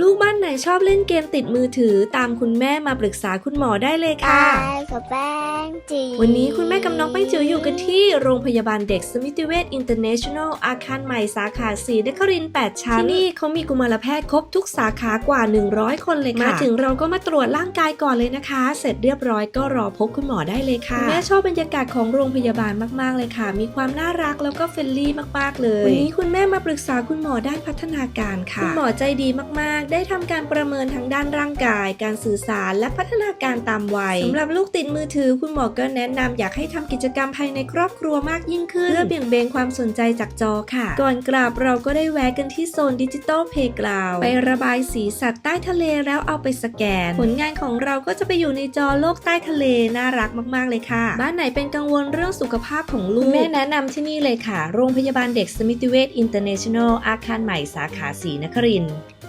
ลูกบ้านไหนชอบเล่นเกมติดมือถือตามคุณแม่มาปรึกษาคุณหมอได้เลยค่ะกายกับแป้ง จีวันนี้คุณแม่กับน้องแป้งจิ๋วอยู่กันที่โรงพยาบาลเด็กสมิติเวชอินเตอร์เนชั่นแนลอาคารใหม่สาขาสีนครินทร์8ชั้น ที่นี่เขามีกุมารแพทย์ครบทุกสาขากว่า 100 คนเลยค่ะ มาถึงเราก็มาตรวจร่างกายก่อนเลยนะคะ เสร็จเรียบร้อยก็รอพบคุณหมอได้เลยค่ะคุณแม่ชอบบรรยากาศของโรงพยาบาลมากๆเลยค่ะ มีความน่ารักแล้วก็เฟรนลี่มากๆ เลย วันนี้คุณแม่มาปรึกษาคุณหมอด้านพัฒนาการค่ะ คุณหมอใจดีมากๆ ได้ทำการประเมินทั้งด้านร่างกาย การสื่อสารและพัฒนาการตามวัยสำหรับลูกติดมือถือคุณหมอก็แนะนำอยากให้ทำกิจกรรมภายในครอบครัวมากยิ่งขึ้น เพื่อเบี่ยงเบนความสนใจจากจอค่ะ ก่อนกลับเราก็ได้แวะกันที่โซนดิจิตอลเพกราวไประบายสีสัตว์ใต้ทะเลแล้วเอาไปสแกน ผลงานของเราก็จะไปอยู่ในจอโลกใต้ทะเลน่ารักมาก ๆ เลยค่ะ บ้านไหนเป็นกังวลเรื่องสุขภาพของลูกแม่แนะนำที่นี่เลยค่ะ โรงพยาบาลเด็กสมิติเวชอินเตอร์เนชั่นแนลอาคารใหม่สาขาสีนครินทร์